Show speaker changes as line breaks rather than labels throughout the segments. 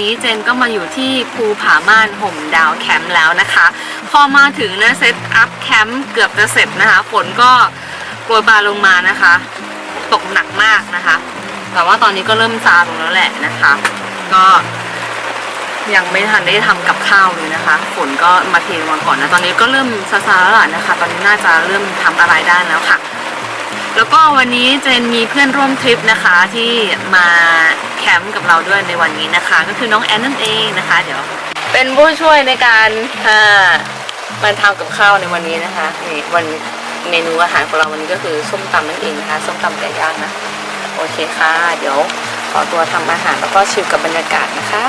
นี้เจนก็มาอยู่ที่ภูผาม่านห่มดาวแคมป์แล้วนะคะ พอมาถึงนะเซตอัพแคมป์เกือบจะเสร็จนะคะฝนก็โปรยปลาลงมานะคะ ตกหนักมากนะคะ แต่ว่าตอนนี้ก็เริ่มซาลงแล้วแหละนะคะ ก็ยังไม่ทันได้ทำกับข้าวเลยนะคะ ฝนก็มาเทลงมาก่อนนะตอนนี้ก็เริ่มซาซาแล้วล่ะนะคะ ตอนนี้น่าจะเริ่มทำอะไรได้แล้วค่ะ แล้วก็วันนี้เจนมีเพื่อนร่วมทริปนะคะที่มา คมป์กับเราด้วยในวันนี้นะคะ ก็คือน้องแอนนั่นเองนะคะ เดี๋ยว เป็นผู้ช่วยในการอ่ามาทำกับข้าวในวันนี้นะคะนี่วันเมนูอาหารของเราวันนี้ก็คือส้มตำนั่นเองนะคะส้มตำไก่ย่างนะโอเคค่ะ เดี๋ยวขอตัวทำอาหารแล้วก็ชิลกับบรรยากาศนะคะ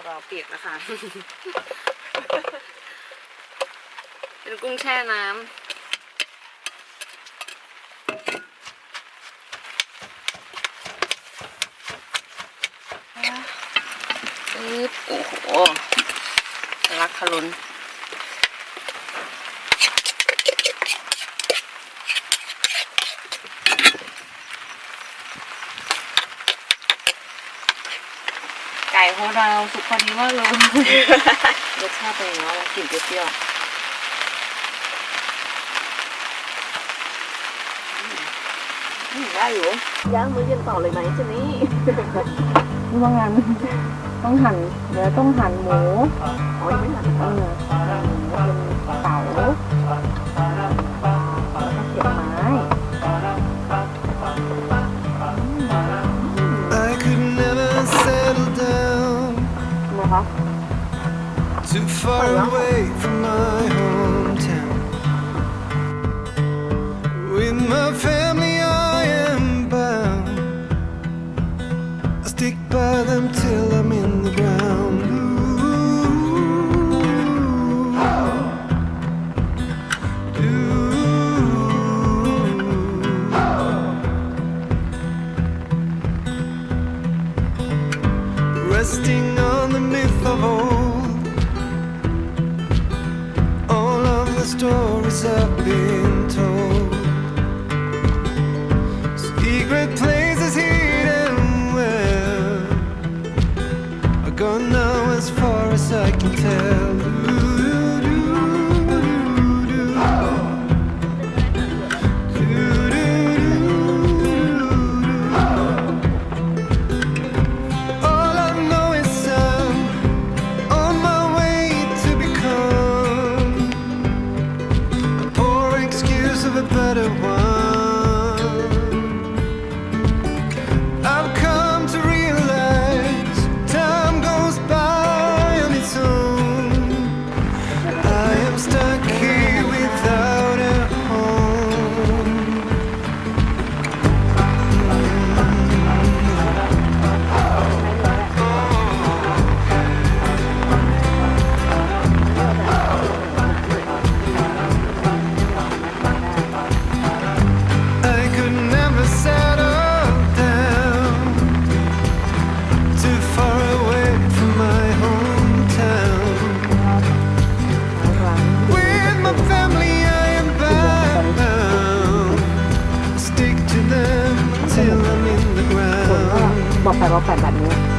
ของเรา
เปียกนะคะ เป็นกุ้งแช่น้ำปึ๊บโอ้โหทะลักทะลุน ไก่ของเราสุกพอดีมากเลยรสชาติเป็นยังไงวะกลิ่นเปรี้ยวๆอืมได้อยู่ย่างมื้อเย็นต่อเลยไหมเจนี่
นี่ว่างานต้องหั่นเดี๋ยวต้องหั่นหมู
อ๋อยังไม่หนัก
เออหั่นหมูเป็นเต๋าแล้วก็เสียบไม้
too far away from my
บอกแปดแบบนี้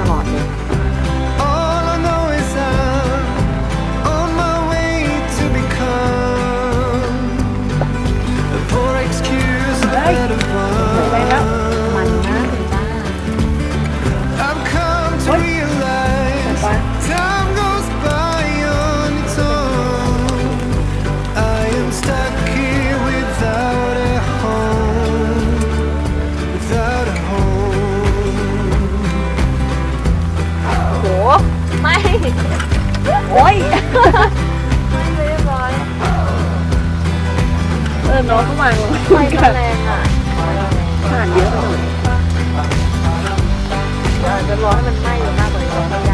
ไม่
เรียบร้อย
เออน้องก็มา
ไฟมันแรงอะ
ผ่านเยอะไปหน่อย
เดี๋ยวอาจจะรอให้มันไหม้มากกว่านี้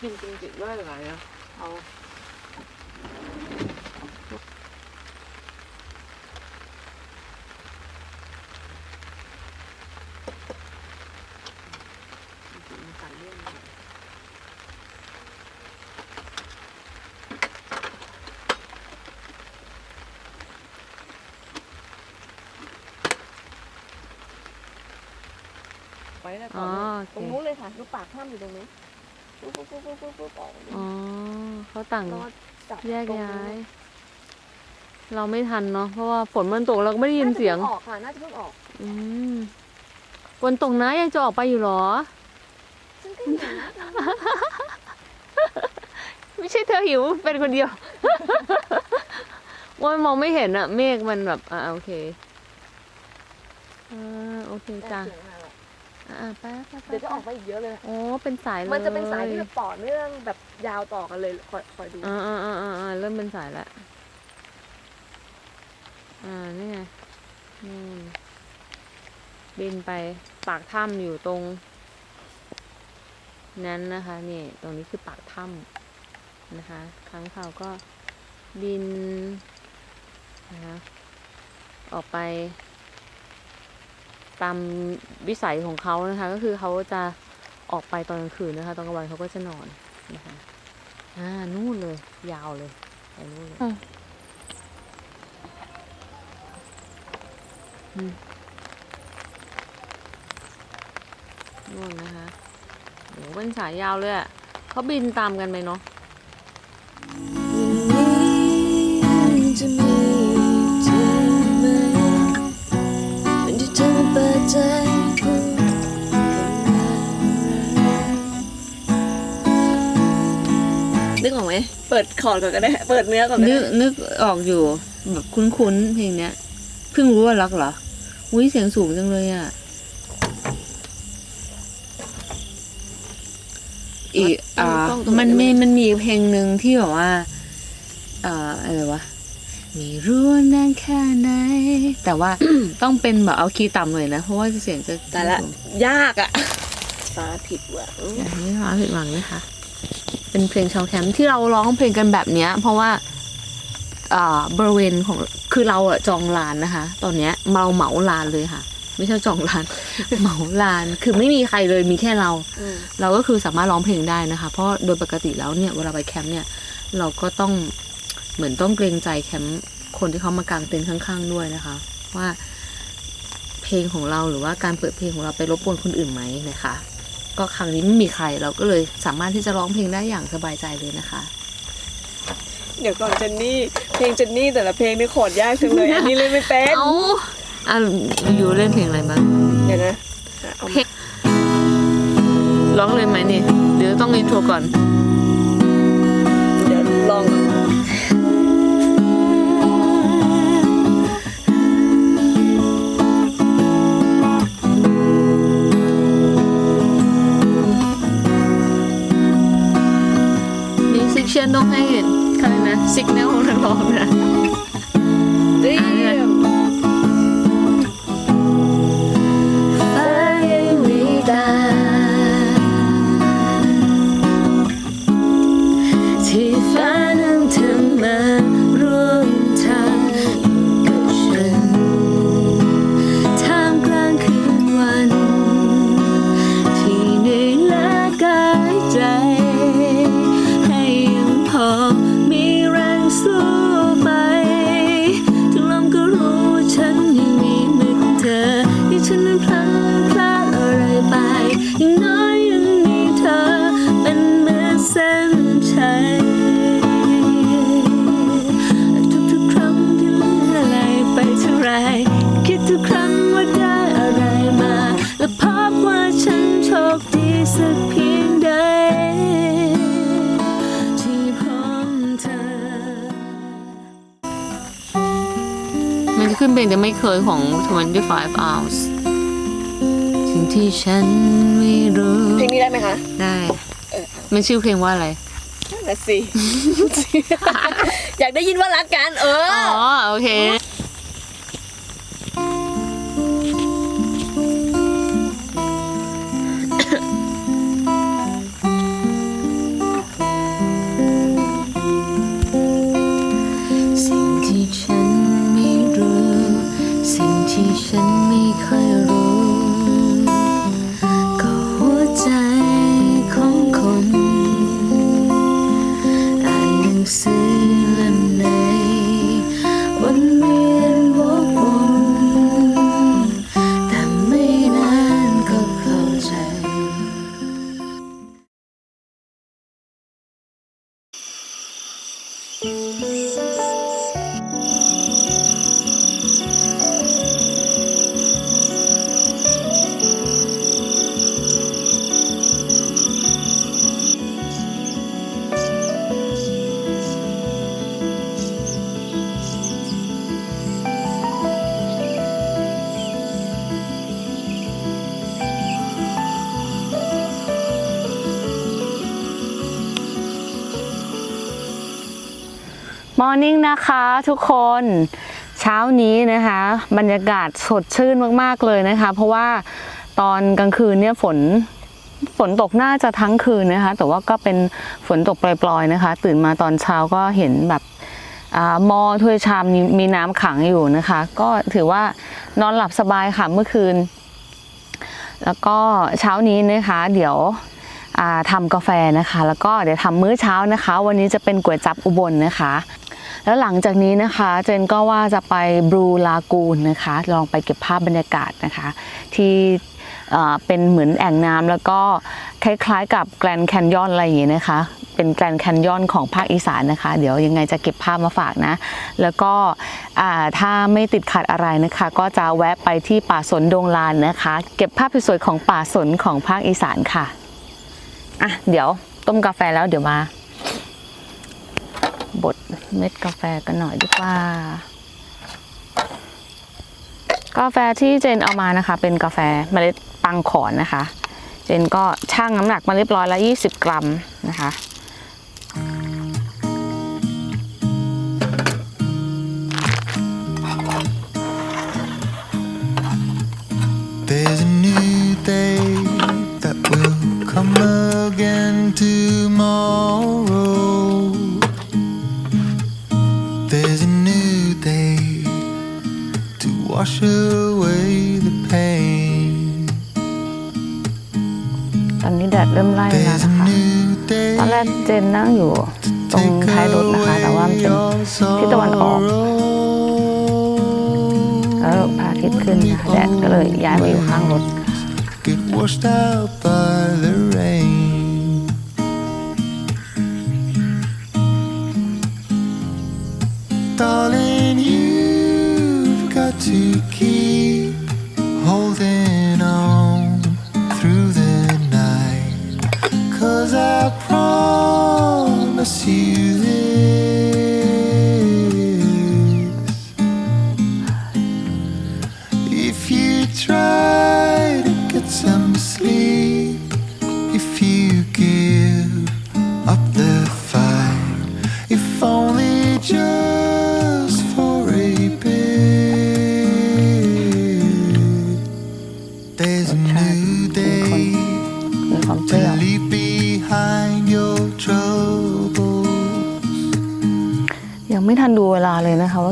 กิน
จริงๆด้วยหรือไงอะ
เอา
ไปแล้ว
อ๋
ต่
อ
อ
โอเค
ตรงนู้นเลยค่ะดูปากถ้ำอยู่ตรงนี้ปุ๊บปุ๊บปุ๊บปุ๊บปุ๊บปุ๊บออกมา
อ๋อเขาต่าง
รอจับ
แยก
ตรงนี้
ย้าย เราไม่ทันเนาะเพราะว่าฝนมันตกเราก็ไม่ได้ยินเสียง
น่าจะพิ่ออกค่ะน่าจะเพิ่งออก
อืมฝนตกนะยังจะออกไปอยู่เหรอ
ซึ่งก็อยู่นะ
ไม่ใช่เธอหิวเป็นคนเดียวว่ามันมองไม่เห็นอะเมฆมันแบบอ่าโอเคอ่าโอเคจ้ะ อ่าไปไปไป
เดี๋ยวจะออกไปอีกเยอะเลย
โอ้เป็นสายเลย
มันจะเป็นสายที่แบบต่อเนื่องแบบยาวต่อกันเลยคอยคอยดู
อ่าอ่าอ่าอ่าอ่าเริ่มเป็นสายแล้วอ่านี่ไงนู่นบินไปปากถ้ำอยู่ตรง นั้นนะคะนี่ตรงนี้คือปากถ้ำนะคะค้างคาวก็บินนะคะออกไป ตามวิสัยของเขานะคะ ก็คือเขาจะออกไปตอนกลางคืนนะคะ ตอนกลางวันเขาก็จะนอนนะคะอ่านู่นเลย ยาวเลยไปนู่นเลยอืมนู่นนะคะโหเป็นสายยาวเลยอะเขาบินตามกันไหมเนาะ
จะ
เปิดคอร์ดก่อนก็ได้ เปิดเนื้อก่อนก็
นึ
ได้
กนึกออกอยู่ แบบคุ้นๆเพลงเนี้ยเพิ่งรู้ว่ารักเหรออุ้ยเสียงสูงจังเลยอะอีกอ่ามันมีมันมีเพลงหนึ่งที่แบบว่าอ่าอะไรวะไม่รู้ว่านานแค่ไหนแต่ว่า ต้องเป็นแบบเอาคีย์ต่ำหน่อยนะ เพราะว่าเสียงจะ
แต่ละ
สูง
ยากอะตาผิดหวัง
อย่าให้ร้านผิดหวังนะคะ เป็นเพลงชาวแคมป์ที่เราร้องเพลงกันแบบเนี้ย เพราะว่าอ่าบริเวณของคือเราอะจองลานนะคะ ตอนเนี้ยเราเหมาลานเลยค่ะ ไม่ใช่จองลาน เหมาลานคือไม่มีใครเลยมีแค่เรา
อืม
เราก็คือสามารถร้องเพลงได้นะคะ เพราะโดยปกติแล้วเนี่ยเวลาไปแคมป์เนี่ยเราก็ต้องเหมือนต้องเกรงใจแคมป์คนที่เขามากางเต็นท์ข้างๆด้วยนะคะ ว่าเพลงของเราหรือว่าการเปิดเพลงของเราไปรบกวนคนอื่นไหมนะคะ ก็ครั้งนี้ไม่มีใครเราก็เลยสามารถที่จะร้องเพลงได้อย่างสบายใจเลยนะคะ
เดี๋ยวก่อนเจนนี่เพลงเจนนี่แต่ละเพลงนี่โคตรยากจังเลยอันนี้เล่นไม่เป็น
เอาอะอยู่เล่นเพลงอะไรบ้าง
เดี๋ยวนะเอามา
ร้องเลยไหมนี่หรือต้องอินโทรก่อน
เชี
ยนต้องให้เขาเรียกนะสิกแนลนักร้องนะ
มั
นจะ
ขึ้นเพลงแต่ไม่เคยของ 25 hours สิ่งที่ฉันไม่รู้
เพลงนี้ได้ไหมคะ
ได้
เออ
มันชื่อเพลงว่าอะไร
นั่นน่ะสิ อยากได้ยินว่ารักกัน เออ
อ๋อโอเค
ทุกคนเช้า
นี้นะคะ บรรยากาศสดชื่นมากๆเลยนะคะ เพราะว่าตอนกลางคืนเนี่ยฝนฝนตกน่าจะทั้งคืนนะคะ แต่ว่าก็เป็นฝนตกปล่อยๆนะคะ ตื่นมาตอนเช้าก็เห็นแบบอ่าหม้อถ้วยชามมีน้ำขังอยู่นะคะ ก็ถือว่านอนหลับสบายค่ะเมื่อคืน แล้วก็เช้านี้นะคะ เดี๋ยวอ่าทำกาแฟนะคะ แล้วก็เดี๋ยวทำมื้อเช้านะคะ วันนี้จะเป็นก๋วยจับอุบลนะคะ แล้วหลังจากนี้นะคะเจนก็ว่าจะไปบรูลากูนนะคะ ลองไปเก็บภาพบรรยากาศนะคะ ที่เป็นเหมือนแอ่งน้ำแล้วก็คล้ายๆ กับแกรนแคนยอนอะไรอย่างนี้นะคะ เป็นแกรนแคนยอนของภาคอีสานนะคะ เดี๋ยวยังไงจะเก็บภาพมาฝากนะ แล้วก็ถ้าไม่ติดขัดอะไรนะคะ ก็จะแวะไปที่ป่าสนดงลานนะคะ เก็บภาพสวยๆของป่าสนของภาคอีสานค่ะอะเดี๋ยวต้มกาแฟแล้วเดี๋ยวมา บดเม็ดกาแฟกันหน่อยดีกว่า กาแฟที่เจนเอามานะคะ เป็นกาแฟเมล็ดปังขอนนะคะ เจนก็ชั่งน้ำหนักมาเรียบร้อยแล้ว 20 กรัมนะคะ
Washed out by.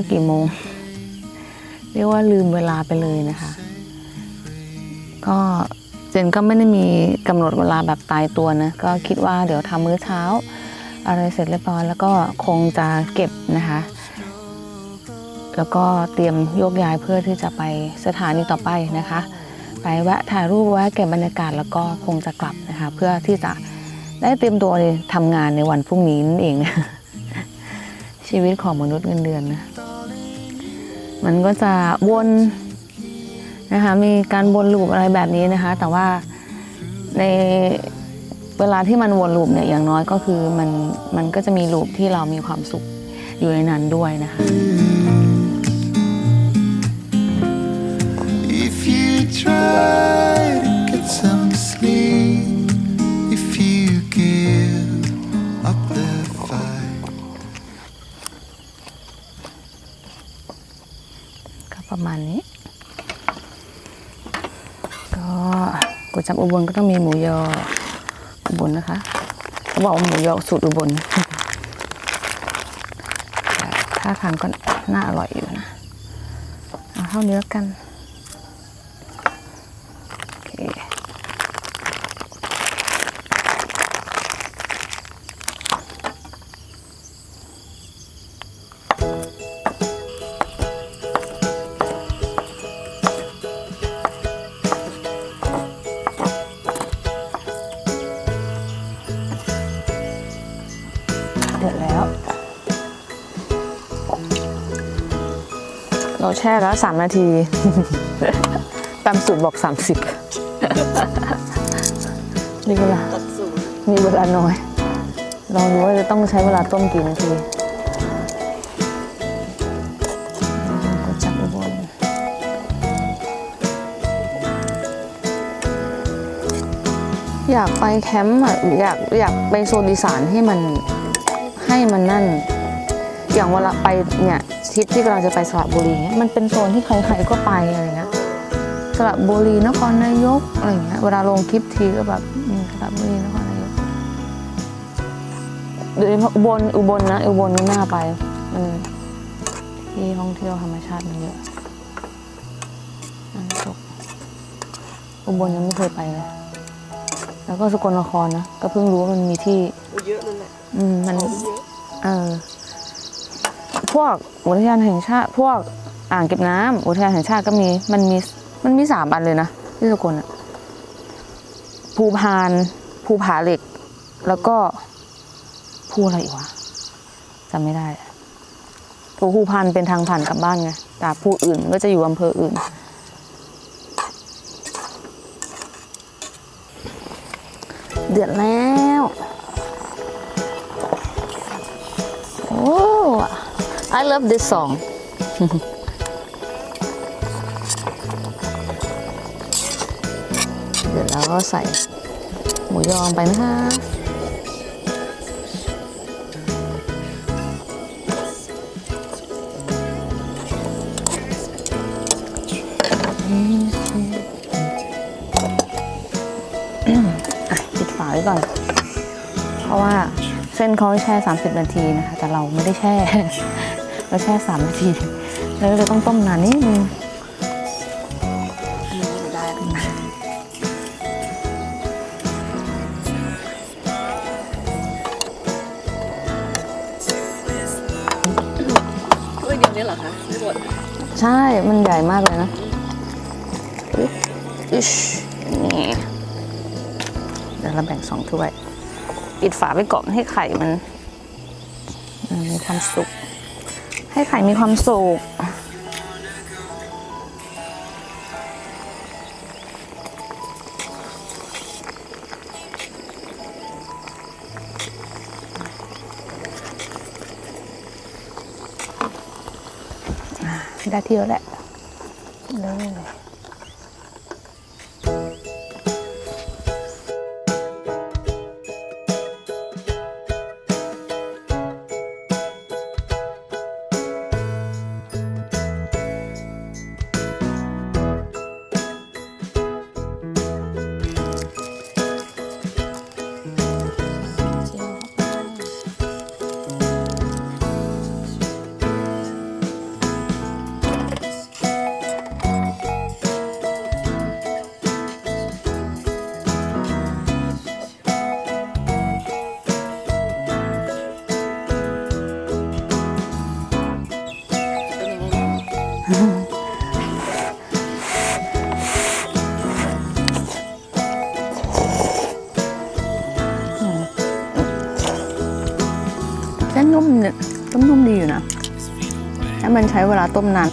ว่ากี่โมง เรียกว่าลืมเวลาไปเลยนะคะ ก็เจนก็ไม่ได้มีกำหนดเวลาแบบตายตัวนะก็คิดว่าเดี๋ยวทำมื้อเช้า อะไรเสร็จเรียบร้อยแล้วก็คงจะเก็บนะคะ แล้วก็เตรียมโยกย้ายเพื่อที่จะไปสถานีต่อไปนะคะ ไปแวะถ่ายรูปแวะเก็บบรรยากาศแล้วก็คงจะกลับนะคะ เพื่อที่จะได้เตรียมตัวทำงานในวันพรุ่งนี้นั่นเอง ชีวิตของมนุษย์เงินเดือนนะ มันก็จะวนนะคะมีการวนลูปอะไรแบบนี้นะคะ แต่ว่าในเวลาที่มันวนลูปเนี่ยอย่างน้อยก็คือมันมันก็จะมีลูปที่เรามีความสุขอยู่ในนั้นด้วยนะคะ
If you try to get some sleep,
ประมาณนี้ ก็ก๋วยจับอุบลก็ต้องมีหมูยออุบลนะคะเขาบอกว่าหมูยอสูตรอุบลแต่ท่าทางก็น่าอร่อยอยู่นะ เอาเท่านี้แล้วกัน แช่แล้วสามนาที ตามสูตรบอกสามสิบนี่เวลามีเวลาน้อย ลองดูว่าจะต้องใช้เวลาต้มกี่นาทีก็จับอุบลอยากไปแคมป์อะอยากอยากไปโซนอีสานให้มันให้มันนั่น อย่างเวลาไปเนี่ย ทริปที่กำลังจะไปสระบุรีเนี่ยมันเป็นโซนที่ใครๆก็ไปอะไรเงี้ยสระบุรีนครนายกอะไรเงี้ยเวลาลงคลิปทีก็แบบอืมสระบุรีนครนายกโดยเฉพาะอุบลอุบลนะอุบลนี่น่าไปมันที่ท่องเที่ยวธรรมชาติมันเยอะน้ำตกอุบลยังไม่เคยไปเลยแล้วก็สกลนครนะก็เพิ่งรู้ว่ามันมีที่
เยอะนั่นแหละ
อืมมัน
ของเยอะ
เออ พวกอุทยานแห่งชาติ พวกอ่างเก็บน้ำอุทยานแห่งชาติก็มีมันมีมันมีสามอันเลยนะที่สกลอะภูพานภูผาเหล็ก แล้วก็ภูอะไรอีกวะจำไม่ได้ภูภูพานเป็นทางผ่านกลับบ้านไงแต่ภูอื่นก็จะอยู่อำเภออื่นเดือดแล้ว I love this song เดี๋ยวเราก็ใส่หมูยองไปนะคะอะปิดฝาไว้ก่อน เพราะว่าเส้นเขาแช่ 30 นาทีนะคะ แต่เราไม่ได้แช่ เราแช่3นาที แล้วก็เลยต้องต้มนานนิดนึง
ได้ถ้วยเดียวนี้เหรอคะไม่หมด
ใช่ มันใหญ่มากเลยนะอึ๊บอิชนี่เดี๋ยวเราแบ่งสองถ้วย ปิดฝาไว้ก่อนให้ไข่มันเอ่อมีความสุก ให้ไข่มีความสุกได้เที่ยวแหละเลย เส้นนุ่มเนี่ยต้มนุ่มดีอยู่นะถ้วมันใช้เวลาต้มนาน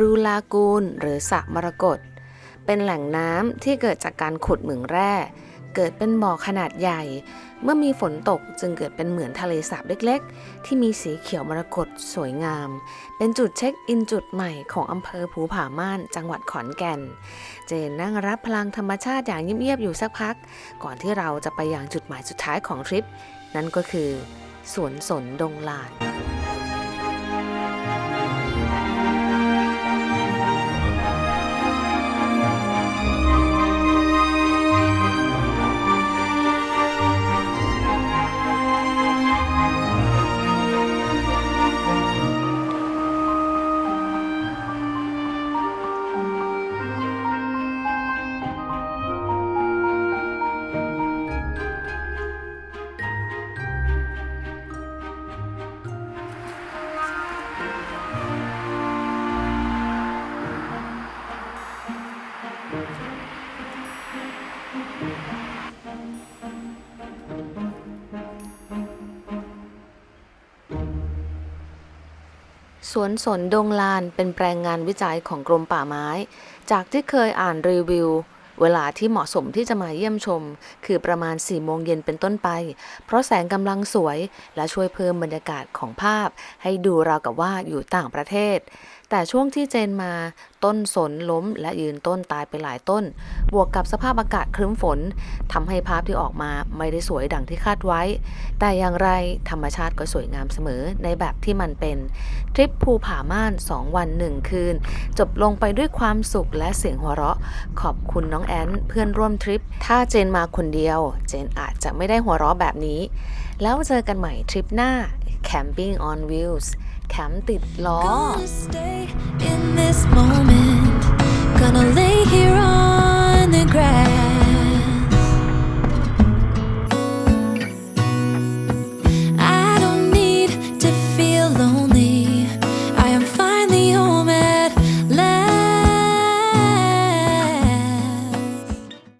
รูลากูนหรือสระมรกตเป็นแหล่งน้ำที่เกิดจากการขุดเหมืองแร่ เกิดเป็นบ่อขนาดใหญ่ เมื่อมีฝนตกจึงเกิดเป็นเหมือนทะเลสาบเล็กๆ ที่มีสีเขียวมรกตสวยงาม เป็นจุดเช็คอินจุดใหม่ของอำเภอภูผาม่านจังหวัดขอนแก่น เจนนั่งรับพลังธรรมชาติอย่างเงียบๆอยู่สักพัก ก่อนที่เราจะไปยังจุดหมายสุดท้ายของทริป นั่นก็คือสวนสนดงลาน สวนสนดงลานเป็นแปลงงานวิจัยของกรมป่าไม้ จากที่เคยอ่านรีวิว เวลาที่เหมาะสมที่จะมาเยี่ยมชม คือประมาณ 4 โมงเย็นเป็นต้นไป เพราะแสงกำลังสวยและช่วยเพิ่มบรรยากาศของภาพ ให้ดูราวกับว่าอยู่ต่างประเทศ แต่ช่วงที่เจนมาต้นสนล้มและยืนต้นตายไปหลายต้น บวกกับสภาพอากาศครึ้มฝนทำให้ภาพที่ออกมาไม่ได้สวยดังที่คาดไว้ แต่อย่างไรธรรมชาติก็สวยงามเสมอในแบบที่มันเป็น ทริปภูผาม่าน 2 วัน 1 คืน จบลงไปด้วยความสุขและเสียงหัวเราะ ขอบคุณน้องแอนเพื่อนร่วมทริป ถ้าเจนมาคนเดียว เจนอาจจะไม่ได้หัวเราะแบบนี้ แล้วเจอกันใหม่ทริปหน้า Camping on Wheels แคมป์ติดล้อ
Gonna stay in this moment. Gonna lay here on the grass.